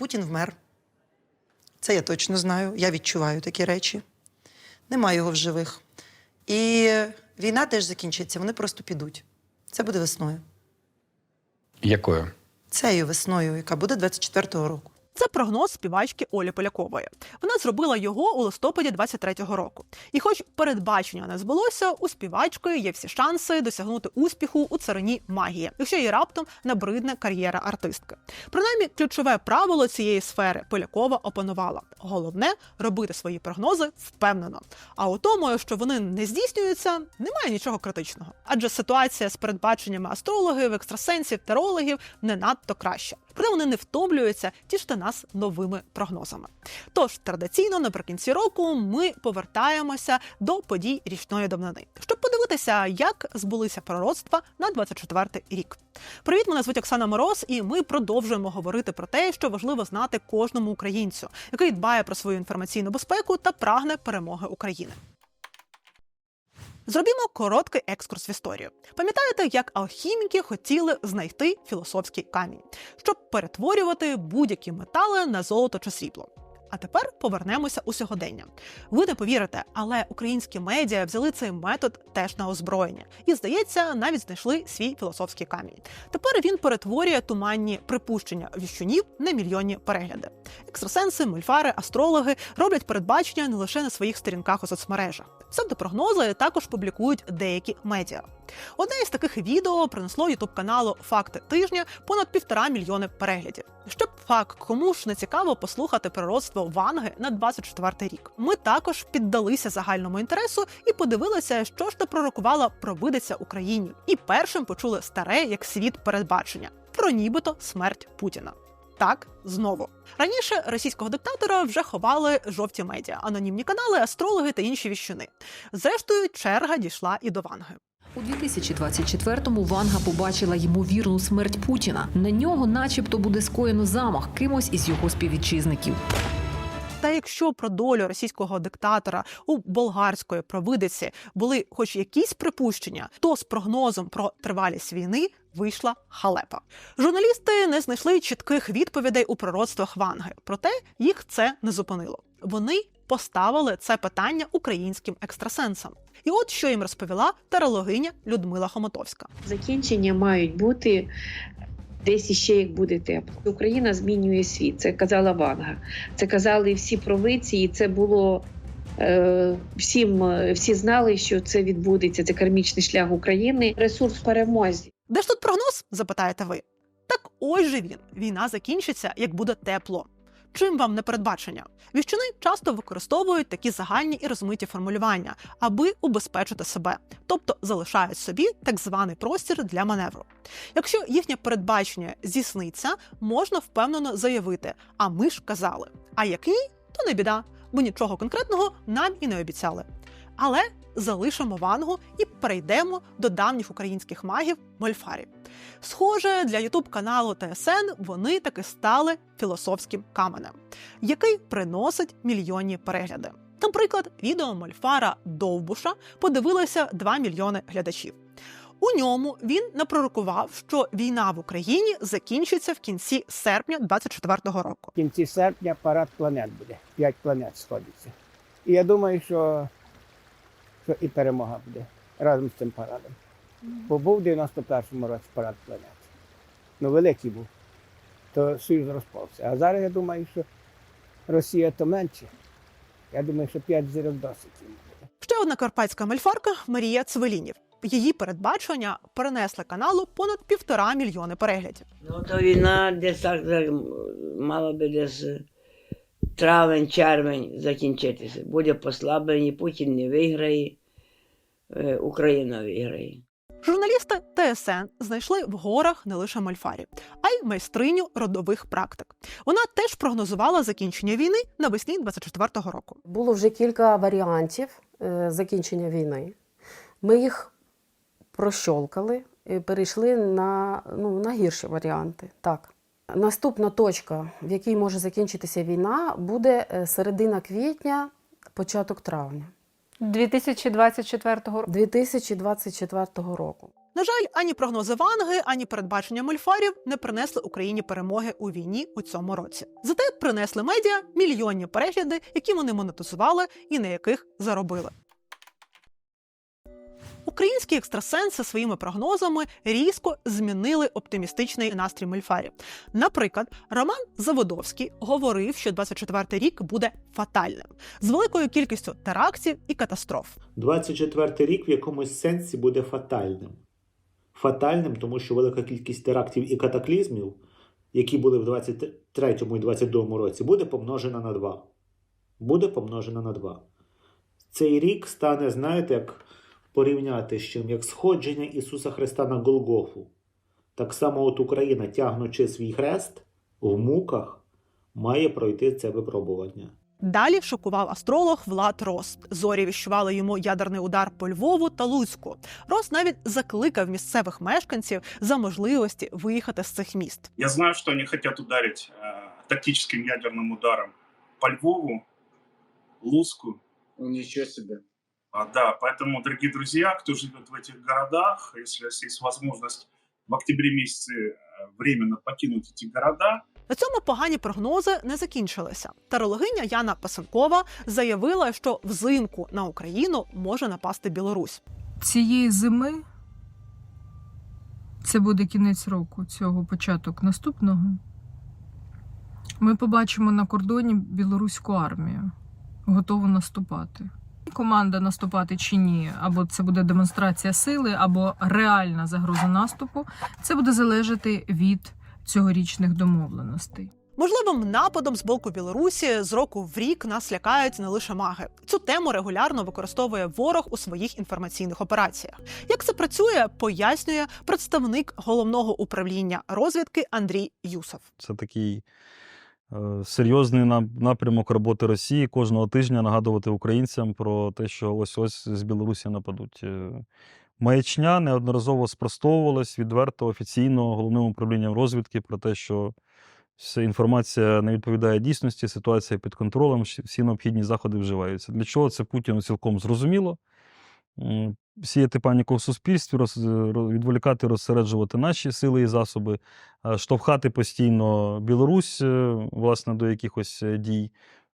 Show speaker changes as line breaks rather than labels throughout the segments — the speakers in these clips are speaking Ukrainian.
Путін вмер. Це я точно знаю. Я відчуваю такі речі. Нема його в живих. І війна теж закінчиться, вони просто підуть. Це буде весною.
Якою?
Цією весною, яка буде 24-го року.
Це прогноз співачки Олі Полякової. Вона зробила його у листопаді 23-го року. І хоч передбачення не збулося, у співачки є всі шанси досягнути успіху у царині магії, якщо їй раптом набридне кар'єра артистки. Принаймні, ключове правило цієї сфери Полякова опанувала. Головне робити свої прогнози впевнено. А у тому, що вони не здійснюються, немає нічого критичного. Адже ситуація з передбаченнями астрологів, екстрасенсів, терологів не надто краща. Проте вони не втомлюються тішити нас новими прогнозами. Тож традиційно наприкінці року ми повертаємося до подій річної давнини, щоб подивитися, як збулися пророцтва на 24-й рік. Привіт, мене звуть Оксана Мороз, і ми продовжуємо говорити про те, що важливо знати кожному українцю, який дбає про свою інформаційну безпеку та прагне перемоги України. Зробімо короткий екскурс в історію. Пам'ятаєте, як алхіміки хотіли знайти філософський камінь, щоб перетворювати будь-які метали на золото чи срібло. А тепер повернемося у сьогодення. Ви не повірите, але українські медіа взяли цей метод теж на озброєння, і здається, навіть знайшли свій філософський камінь. Тепер він перетворює туманні припущення віщунів на мільйонні перегляди. Екстрасенси, мульфари, астрологи роблять передбачення не лише на своїх сторінках у соцмережах. Псевдопрогнози також публікують деякі медіа. Одне із таких відео принесло ютуб каналу Факти тижня понад півтора мільйони переглядів. Щоб факт кому ж не цікаво послухати пророцтво Ванги на 24 рік. Ми також піддалися загальному інтересу і подивилися, що ж то пророкувала провидиця Україні. І першим почули старе як світ передбачення про нібито смерть Путіна. Так, знову раніше російського диктатора вже ховали жовті медіа, анонімні канали, астрологи та інші віщуни. Зрештою, черга дійшла і до Ванги.
У 2024-му Ванга побачила ймовірну смерть Путіна. На нього, начебто, буде скоєно замах кимось із його співвітчизників.
Та якщо про долю російського диктатора у болгарської провидиці були хоч якісь припущення, то з прогнозом про тривалість війни вийшла халепа. Журналісти не знайшли чітких відповідей у пророцтвах Ванги, проте їх це не зупинило. Вони поставили це питання українським екстрасенсам. І от що їм розповіла тарологиня Людмила Хомотовська.
Закінчення мають бути десь іще як буде тепло. Україна змінює світ. Це казала Ванга. Це казали всі провидці, і це було. е, Всім е, всі знали, що це відбудеться. Це кармічний шлях України. Ресурс перемозі.
Де ж тут прогноз? запитаєте ви. Так ось же він. Війна закінчиться, як буде тепло. Чим вам не передбачення? Віщуни часто використовують такі загальні і розмиті формулювання, аби убезпечити себе, тобто залишають собі так званий простір для маневру. Якщо їхнє передбачення здійсниться, можна впевнено заявити: а ми ж казали. А як ні, то не біда, бо нічого конкретного нам і не обіцяли. Але залишимо вангу і перейдемо до давніх українських магів мольфарів. Схоже, для ютуб каналу ТСН вони таки стали філософським каменем, який приносить мільйонні перегляди. Наприклад, відео Мольфара Довбуша подивилося 2 мільйони глядачів. У ньому він напророкував, що війна в Україні закінчиться в кінці серпня 24-го року.
В кінці серпня парад планет буде. П'ять планет сходиться. І я думаю, що, що і перемога буде разом з цим парадом. Бо був в 91-му році парад планет. Ну, великий був. То Союз розпався. А зараз я думаю, що Росія то менше. Я думаю, що п'ять зірок досить.
Ще одна карпатська мельфарка Марія Цвелінів. Її передбачення перенесли каналу понад півтора мільйони переглядів.
Ну, то війна десь так мала би десь травень, червень закінчитися. Буде послаблення, Путін не виграє, е, Україна виграє.
Журналісти ТСН знайшли в горах не лише мальфарі, а й майстриню родових практик. Вона теж прогнозувала закінчення війни навесні 24-го року.
Було вже кілька варіантів е, закінчення війни. Ми їх прощолкали і перейшли на, ну, на гірші варіанти. Так. Наступна точка, в якій може закінчитися війна, буде е, середина квітня, початок травня
2024 року.
2024 року.
На жаль, ані прогнози Ванги, ані передбачення мольфарів не принесли Україні перемоги у війні у цьому році. Зате принесли медіа мільйонні перегляди, які вони монетизували і на яких заробили. Українські екстрасенси своїми прогнозами різко змінили оптимістичний настрій мольфарів. Наприклад, Роман Заводовський говорив, що 24-й рік буде фатальним з великою кількістю терактів і катастроф.
24 рік в якомусь сенсі буде фатальним. Фатальним, тому що велика кількість терактів і катаклізмів, які були в 23 і 22 році, буде помножена на 2. Буде помножена на 2. Цей рік стане, знаєте, як порівняти з чим, як сходження Ісуса Христа на Голгофу. Так само от Україна, тягнучи свій хрест в муках, має пройти це випробування.
Далі шокував астролог Влад Рост. Зорі віщували йому ядерний удар по Львову та Луцьку. Рост навіть закликав місцевих мешканців за можливості виїхати з цих міст.
Я знаю, что они хотят ударить э, тактическим ядерным ударом по Львову, Луску.
Ничего себе.
А, да, поэтому, дорогие друзья, кто живет в этих городах, если у вас есть возможность в октябре месяце э, временно покинуть эти города,
На цьому погані прогнози не закінчилися. Тарологиня Яна Пасенкова заявила, що взимку на Україну може напасти Білорусь.
цієї зими це буде кінець року, цього початок наступного. Ми побачимо на кордоні білоруську армію, готову наступати. Команда наступати чи ні, або це буде демонстрація сили, або реальна загроза наступу. Це буде залежати від цьогорічних домовленостей.
Можливим нападом з боку Білорусі з року в рік нас лякають не лише маги. Цю тему регулярно використовує ворог у своїх інформаційних операціях. Як це працює, пояснює представник головного управління розвідки Андрій Юсов.
Це такий серйозний напрямок роботи Росії кожного тижня нагадувати українцям про те, що ось ось з Білорусі нападуть. Е, Маячня неодноразово спростовувалась відверто офіційно головним управлінням розвідки про те, що вся інформація не відповідає дійсності, ситуація під контролем, всі необхідні заходи вживаються. Для чого це Путіну цілком зрозуміло. Сіяти паніку в суспільстві, роз, відволікати, розсереджувати наші сили і засоби, штовхати постійно Білорусь, е, власне, до якихось е, дій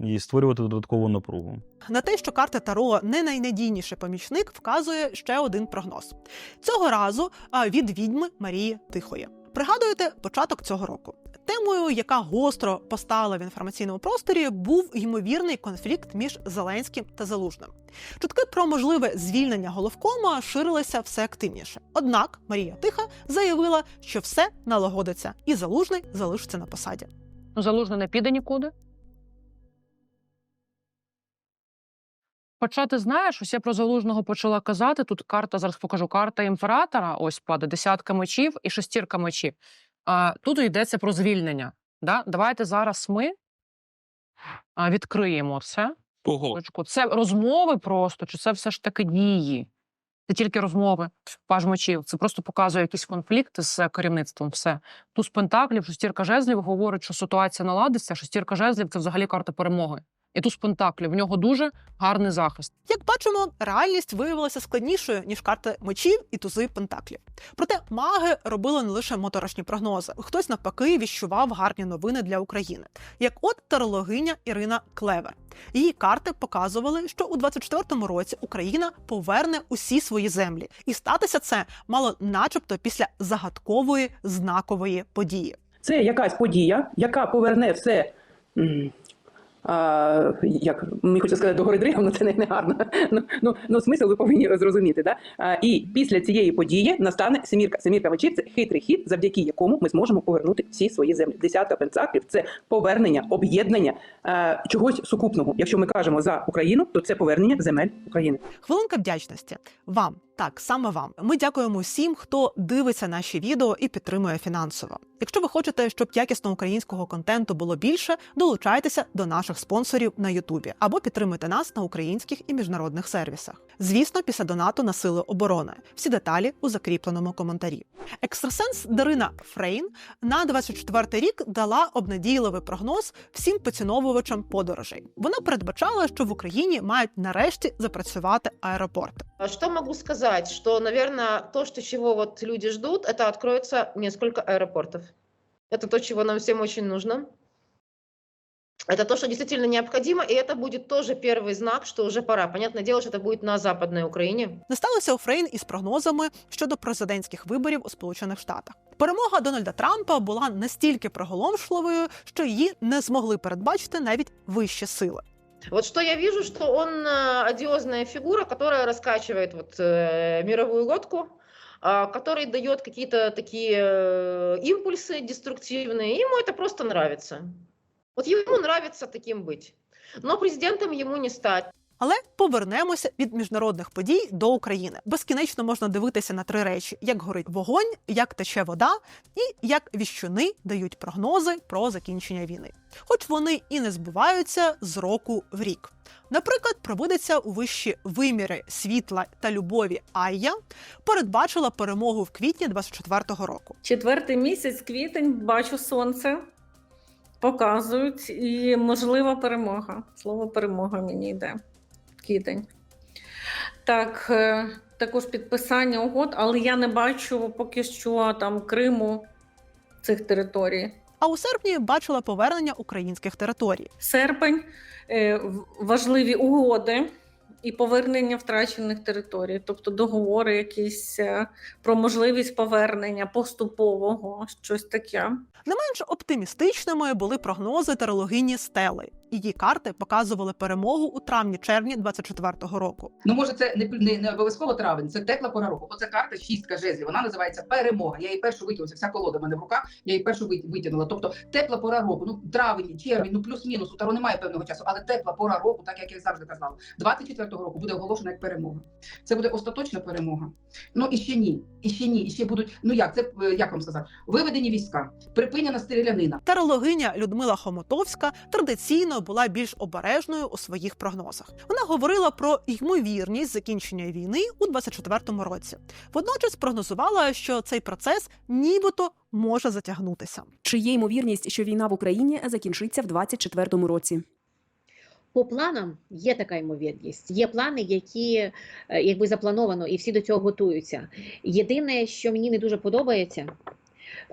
і створювати додаткову напругу.
На те, що карта Таро не найнадійніший помічник, вказує ще один прогноз. Цього разу від відьми Марії Тихої. Пригадуєте початок цього року. Темою, яка гостро постала в інформаційному просторі, був ймовірний конфлікт між Зеленським та Залужним. Чутки про можливе звільнення головкома ширилися все активніше. Однак Марія Тиха заявила, що все налагодиться, і залужний залишиться на посаді.
Ну, залужний не піде нікуди. Хоча ти знаєш, ось я про залужного почала казати. Тут карта, зараз покажу, карта імператора, ось падає десятка мечів і шестірка мечів. А, тут йдеться про звільнення. Да? Давайте зараз ми відкриємо це. Точку. Це розмови просто, чи це все ж таки дії? Це тільки розмови, паж мечів. Це просто показує якийсь конфлікт з керівництвом. Все. Туз пентаклів, шестірка жезлів говорить, що ситуація наладиться. Шестірка жезлів це взагалі карта перемоги. І туз пентаклів в нього дуже гарний захист.
Як бачимо, реальність виявилася складнішою ніж карти мечів і тузи пентаклів. Проте маги робили не лише моторошні прогнози. Хтось навпаки віщував гарні новини для України. Як от тарологиня Ірина Клевер. Її карти показували, що у 24-му році Україна поверне усі свої землі, і статися це мало, начебто, після загадкової знакової події.
Це якась подія, яка поверне все. А, як мені хочеться сказати, до гори дригом, але це не, не гарно. Ну, ну, ну, смисл ви повинні зрозуміти. Да? А, і після цієї події настане семірка. Семірка мечів це хитрий хід, завдяки якому ми зможемо повернути всі свої землі. Десятка пентаклів це повернення, об'єднання а, чогось сукупного. Якщо ми кажемо за Україну, то це повернення земель України.
Хвилинка вдячності вам, так саме вам. Ми дякуємо всім, хто дивиться наші відео і підтримує фінансово. Якщо ви хочете, щоб якісного українського контенту було більше, долучайтеся до наших спонсорів на Ютубі або підтримуйте нас на українських і міжнародних сервісах. Звісно, після донату на сили оборони. Всі деталі у закріпленому коментарі. Екстрасенс Дарина Фрейн на 24 рік дала обнадійливий прогноз всім поціновувачам подорожей. Вона передбачала, що в Україні мають нарешті запрацювати аеропорти.
А Что могу сказать? Что, наверное, то, что чего вот люди ждут, это откроется несколько аэропортов. Это то, чего нам всем очень нужно. Это то, что действительно необходимо, и это будет тоже первый знак, что уже пора. Понятное дело, что это будет на Западной Украине.
Не сталося у Фрейн із прогнозами щодо президентських виборів у Сполучених Штатах. Перемога Дональда Трампа була настільки приголомшливою, що її не змогли передбачити навіть вищі сили.
Вот что я вижу, что он э, одиозная фигура, которая раскачивает вот э, мировую лодку, а, который дает какие-то такие э, импульсы деструктивные. Ему это просто нравится. Вот ему нравится таким быть. Но президентом ему не стать.
Але повернемося від міжнародних подій до України. Безкінечно можна дивитися на три речі: як горить вогонь, як тече вода, і як віщуни дають прогнози про закінчення війни. Хоч вони і не збуваються з року в рік. Наприклад, провидиця у вищі виміри світла та любові Айя передбачила перемогу в квітні 24-го року.
Четвертий місяць, квітень, бачу сонце. Показують і можлива перемога. Слово перемога мені йде. Квітень. Так, е, також підписання угод, але я не бачу поки що там Криму цих територій.
А у серпні бачила повернення українських територій.
Серпень, е, важливі угоди і повернення втрачених територій, тобто договори якісь е, про можливість повернення поступового, щось таке.
Не менш оптимістичними були прогнози тарологині Стели. Її карти показували перемогу у травні-червні 24-го року.
Ну, може, це не, не, не обов'язково травень, це тепла пора року. Оце карта шістка жезлів. Вона називається перемога. Я її першу витягнула. Вся колода в мене в руках. Я її першу витягнула. Тобто тепла пора року. Ну травень, червень, ну плюс-мінус. У Таро немає певного часу, але тепла пора року, так як я завжди казала. 24-го року буде оголошена як перемога. Це буде остаточна перемога. Ну і ще ні, і ще ні, і ще будуть. Ну як це е, як вам сказати? Виведені війська, припинена стрілянина.
Тарологиня Людмила Хомотовська традиційно була більш обережною у своїх прогнозах. Вона говорила про ймовірність закінчення війни у 24-му році. Водночас прогнозувала, що цей процес нібито може затягнутися.
Чи є ймовірність, що війна в Україні закінчиться в 24-му році?
По планам є така ймовірність. Є плани, які е, якби заплановано, і всі до цього готуються. Єдине, що мені не дуже подобається,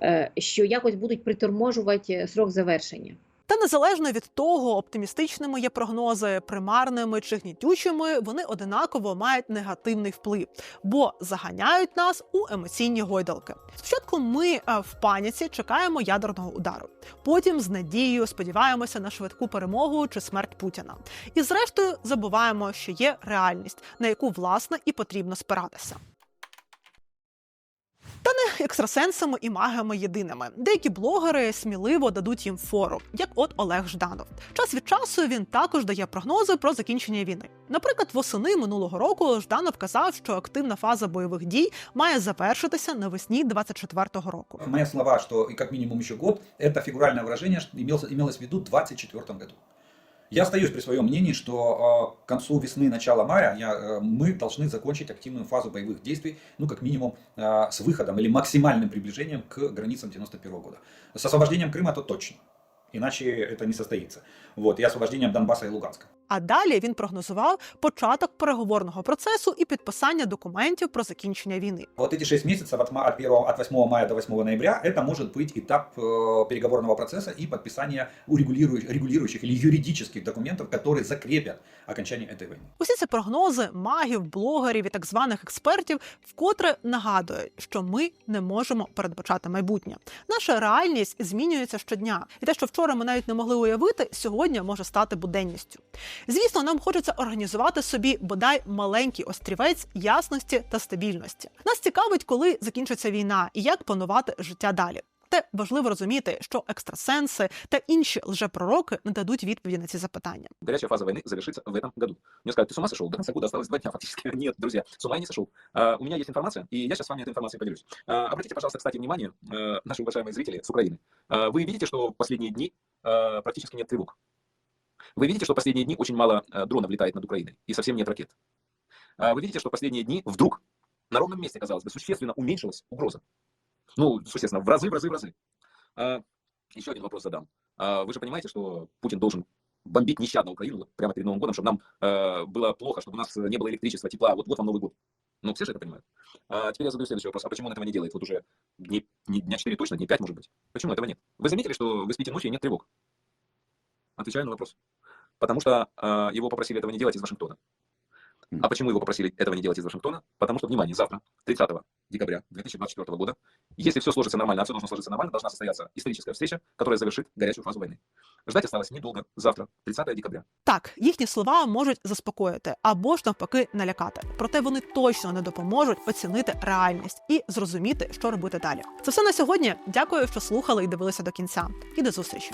е, що якось будуть приторможувати срок завершення.
Та незалежно від того, оптимістичними є прогнози, примарними чи гнітючими, вони одинаково мають негативний вплив, бо заганяють нас у емоційні гойдалки. Спочатку ми е, в паніці чекаємо ядерного удару, потім з надією сподіваємося на швидку перемогу чи смерть Путіна. І зрештою забуваємо, що є реальність, на яку власне і потрібно спиратися. Та не екстрасенсами і магами єдиними. Деякі блогери сміливо дадуть їм фору, як от Олег Жданов. Час від часу він також дає прогнози про закінчення війни. Наприклад, восени минулого року Жданов казав, що активна фаза бойових дій має завершитися навесні 24-го року.
Мои слова, что и как минимум еще год, это фигуральное выражение, что имелось, имелось в виду в 2024 году. Я остаюсь при своем мнении, что э, к концу весны, начала мая я, э, мы должны закончить активную фазу боевых действий, ну, как минимум, э, с выходом или максимальным приближением к границам 91 года. С освобождением Крыма это точно. Иначе это не состоится. Вот, и освобождением Донбасса и Луганска.
А далі він прогнозував початок переговорного процесу і підписання документів про закінчення війни.
Вот эти 6 месяцев от, ма- от, 1, от 8 мая до 8 ноября, это может быть этап э, переговорного процесса и подписания урегулирующих, регулирующих или юридических документов, которые закрепят окончание этой войны.
Усі ці прогнози магів, блогерів і так званих експертів вкотре нагадують, що ми не можемо передбачати майбутнє. Наша реальність змінюється щодня, і те, що вчора ми навіть не могли уявити, сьогодні може стати буденністю. Звісно, нам хочеться організувати собі бодай маленький острівець ясності та стабільності. Нас цікавить, коли закінчиться війна і як планувати життя далі. Те важливо розуміти, що екстрасенси та інші лжепророки не дадуть відповіді на ці запитання.
Горячая фаза войны завершится в этом году. Мне скажут, ты с ума сошел? До конца года осталось два дня фактически. Нет, друзья, с ума я не сошел. А, у меня есть информация, и я сейчас с вами этой информацией поделюсь. А, обратите, пожалуйста, кстати, внимание, э, наши уважаемые зрители с Украины. А, вы видите, что в последние дни э, практически нет тревог. Вы видите, что последние дни очень мало э, дронов летает над Украиной и совсем нет ракет. А Вы видите, что последние дни вдруг на ровном месте, казалось бы, существенно уменьшилась угроза. Ну, существенно, в разы, в разы, в разы. А, Еще один вопрос задам. А Вы же понимаете, что Путин должен бомбить нещадно Украину прямо перед Новым годом, чтобы нам э, было плохо, чтобы у нас не было электричества, тепла. Вот, вот вам Новый год. Ну, все же это понимают. А теперь я задаю следующий вопрос. А почему он этого не делает? Вот уже дней, не дня 4 точно, дней 5 может быть. Почему этого нет? Вы заметили, что вы спите ночью и нет тревог? Отвечаю на вопрос. Потому что э, его попросили этого не делать из Вашингтона. А почему его попросили этого не делать из Вашингтона? Потому что, внимание, завтра, 30 декабря 2024 года, если все сложится нормально, а все должно сложиться нормально, должна состояться историческая встреча, которая завершит горячую фазу войны. Ждать осталось недолго. Завтра, 30 декабря.
Так, їхні слова можуть заспокоїти або ж навпаки налякати. Проте вони точно не допоможуть оцінити реальність і зрозуміти, що робити далі. Це все на сьогодні. Дякую, що слухали і дивилися до кінця. І до зустрічі.